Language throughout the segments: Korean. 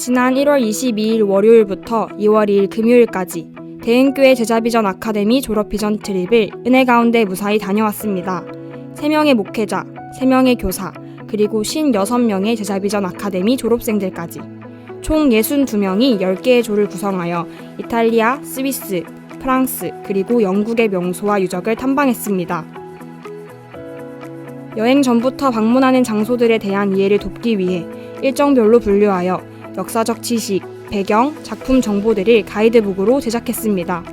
지난 1월 22일 월요일부터 2월 2일 금요일까지 대흥교회 제자비전 아카데미 졸업비전 트립을 은혜 가운데 무사히 다녀왔습니다. 3명의 목회자, 3명의 교사, 그리고 56명의 제자비전 아카데미 졸업생들까지 총 62명이 10개의 조를 구성하여 이탈리아, 스위스, 프랑스, 그리고 영국의 명소와 유적을 탐방했습니다. 여행 전부터 방문하는 장소들에 대한 이해를 돕기 위해 일정별로 분류하여 역사적 지식, 배경, 작품 정보들을 가이드북으로 제작했습니다.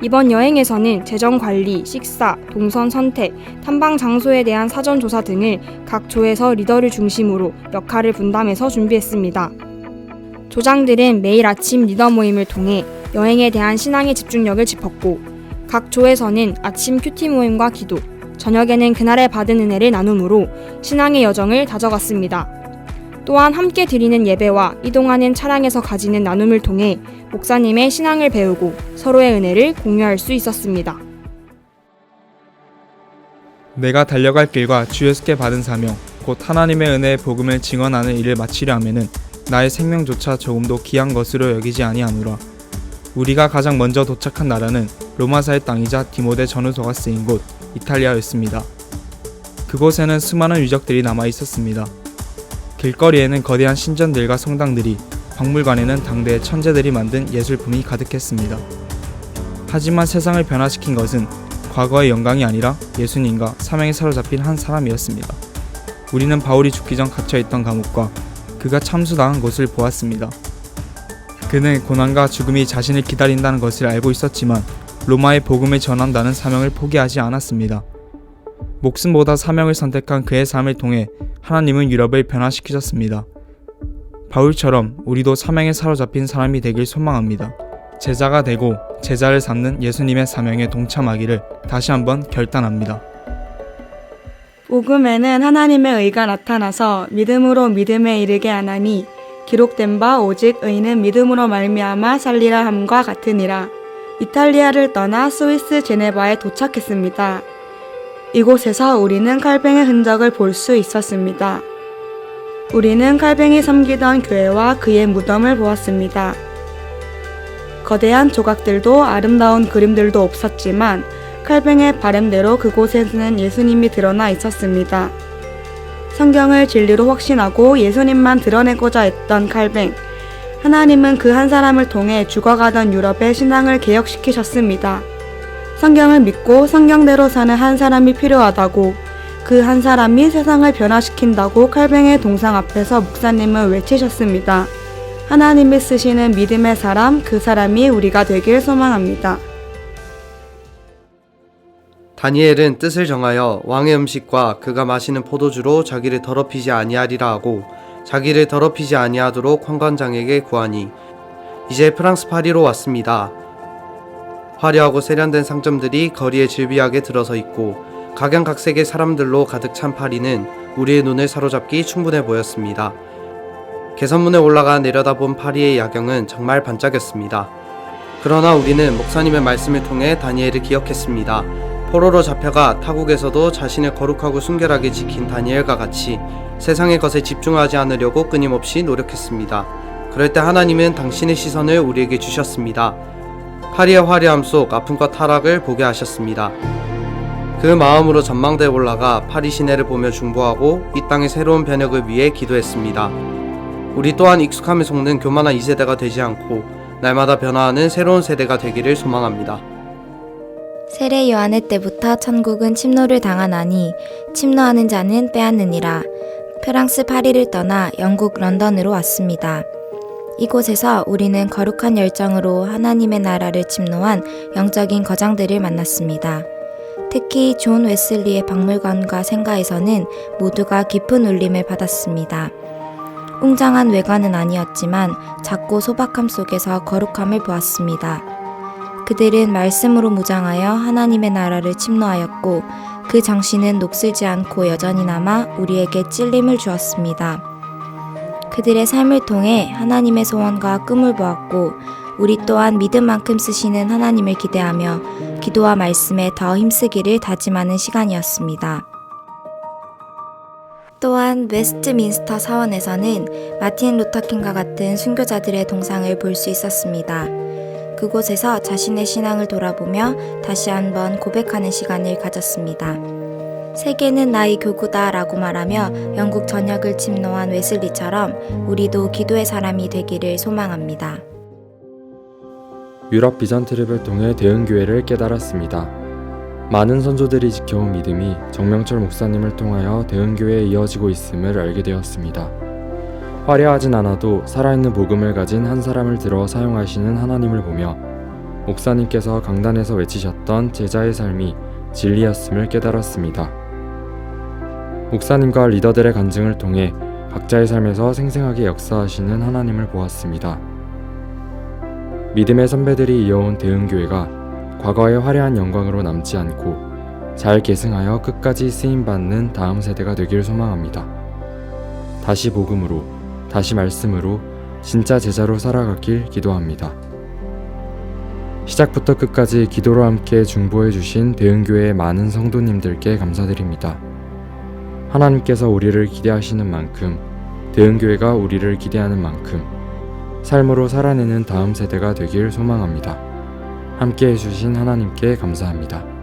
이번 여행에서는 재정 관리, 식사, 동선 선택, 탐방 장소에 대한 사전 조사 등을 각 조에서 리더를 중심으로 역할을 분담해서 준비했습니다. 조장들은 매일 아침 리더 모임을 통해 여행에 대한 신앙의 집중력을 짚었고, 각 조에서는 아침 큐티 모임과 기도, 저녁에는 그날에 받은 은혜를 나눔으로 신앙의 여정을 다져갔습니다. 또한 함께 드리는 예배와 이동하는 차량에서 가지는 나눔을 통해 목사님의 신앙을 배우고 서로의 은혜를 공유할 수 있었습니다. 내가 달려갈 길과 주였께 받은 사명, 곧 하나님의 은혜의 복음을 증언하는 일을 마치려 하면은 나의 생명조차 조금도 귀한 것으로 여기지 아니하노라. 우리가 가장 먼저 도착한 나라는 로마사의 땅이자 디모데 전후소가 쓰인 곳 이탈리아였습니다. 그곳에는 수많은 유적들이 남아 있었습니다. 길거리에는 거대한 신전들과 성당들이, 박물관에는 당대의 천재들이 만든 예술품이 가득했습니다. 하지만 세상을 변화시킨 것은 과거의 영광이 아니라 예수님과 사명에 사로잡힌 한 사람이었습니다. 우리는 바울이 죽기 전 갇혀있던 감옥과 그가 참수당한 곳을 보았습니다. 그는 고난과 죽음이 자신을 기다린다는 것을 알고 있었지만 로마의 복음을 전한다는 사명을 포기하지 않았습니다. 목숨보다 사명을 선택한 그의 삶을 통해 하나님은 유럽을 변화시키셨습니다. 바울처럼 우리도 사명에 사로잡힌 사람이 되길 소망합니다. 제자가 되고 제자를 삼는 예수님의 사명에 동참하기를 다시 한번 결단합니다. 복음에는 하나님의 의가 나타나서 믿음으로 믿음에 이르게 하나니 기록된 바 오직 의는 믿음으로 말미암아 살리라 함과 같으니라. 이탈리아를 떠나 스위스 제네바에 도착했습니다. 이곳에서 우리는 칼뱅의 흔적을 볼 수 있었습니다. 우리는 칼뱅이 섬기던 교회와 그의 무덤을 보았습니다. 거대한 조각들도 아름다운 그림들도 없었지만 칼뱅의 바램대로 그곳에는 예수님이 드러나 있었습니다. 성경을 진리로 확신하고 예수님만 드러내고자 했던 칼뱅. 하나님은 그 한 사람을 통해 죽어가던 유럽의 신앙을 개혁시키셨습니다. 성경을 믿고 성경대로 사는 한 사람이 필요하다고 그 한 사람이 세상을 변화시킨다고 칼뱅의 동상 앞에서 목사님은 외치셨습니다. 하나님이 쓰시는 믿음의 사람, 그 사람이 우리가 되길 소망합니다. 다니엘은 뜻을 정하여 왕의 음식과 그가 마시는 포도주로 자기를 더럽히지 아니하리라 하고 자기를 더럽히지 아니하도록 환관장에게 구하니 이제 프랑스 파리로 왔습니다. 화려하고 세련된 상점들이 거리에 질비하게 들어서 있고 각양각색의 사람들로 가득 찬 파리는 우리의 눈을 사로잡기 충분해 보였습니다. 개선문에 올라가 내려다본 파리의 야경은 정말 반짝였습니다. 그러나 우리는 목사님의 말씀을 통해 다니엘을 기억했습니다. 포로로 잡혀가 타국에서도 자신을 거룩하고 순결하게 지킨 다니엘과 같이 세상의 것에 집중하지 않으려고 끊임없이 노력했습니다. 그럴 때 하나님은 당신의 시선을 우리에게 주셨습니다. 파리의 화려함 속 아픔과 타락을 보게 하셨습니다. 그 마음으로 전망대에 올라가 파리 시내를 보며 중보하고 이 땅의 새로운 변혁을 위해 기도했습니다. 우리 또한 익숙함에 속는 교만한 2세대가 되지 않고 날마다 변화하는 새로운 세대가 되기를 소망합니다. 세례 요한의 때부터 천국은 침노를 당하나니 침노하는 자는 빼앗느니라. 프랑스 파리를 떠나 영국 런던으로 왔습니다. 이곳에서 우리는 거룩한 열정으로 하나님의 나라를 침노한 영적인 거장들을 만났습니다. 특히 존 웨슬리의 박물관과 생가에서는 모두가 깊은 울림을 받았습니다. 웅장한 외관은 아니었지만 작고 소박함 속에서 거룩함을 보았습니다. 그들은 말씀으로 무장하여 하나님의 나라를 침노하였고 그 정신은 녹슬지 않고 여전히 남아 우리에게 찔림을 주었습니다. 그들의 삶을 통해 하나님의 소원과 꿈을 보았고 우리 또한 믿음만큼 쓰시는 하나님을 기대하며 기도와 말씀에 더 힘쓰기를 다짐하는 시간이었습니다. 또한 웨스트민스터 사원에서는 마틴 루터킹과 같은 순교자들의 동상을 볼 수 있었습니다. 그곳에서 자신의 신앙을 돌아보며 다시 한번 고백하는 시간을 가졌습니다. 세계는 나의 교구다 라고 말하며 영국 전역을 침노한 웨슬리처럼 우리도 기도의 사람이 되기를 소망합니다. 유럽 비전 트립을 통해 대흥교회를 깨달았습니다. 많은 선조들이 지켜온 믿음이 정명철 목사님을 통하여 대흥교회에 이어지고 있음을 알게 되었습니다. 화려하진 않아도 살아있는 복음을 가진 한 사람을 들어 사용하시는 하나님을 보며 목사님께서 강단에서 외치셨던 제자의 삶이 진리였음을 깨달았습니다. 목사님과 리더들의 간증을 통해 각자의 삶에서 생생하게 역사하시는 하나님을 보았습니다. 믿음의 선배들이 이어온 대흥교회가 과거의 화려한 영광으로 남지 않고 잘 계승하여 끝까지 쓰임받는 다음 세대가 되길 소망합니다. 다시 복음으로, 다시 말씀으로 진짜 제자로 살아가길 기도합니다. 시작부터 끝까지 기도로 함께 중보해 주신 대흥교회의 많은 성도님들께 감사드립니다. 하나님께서 우리를 기대하시는 만큼 대흥교회가 우리를 기대하는 만큼 삶으로 살아내는 다음 세대가 되길 소망합니다. 함께 해주신 하나님께 감사합니다.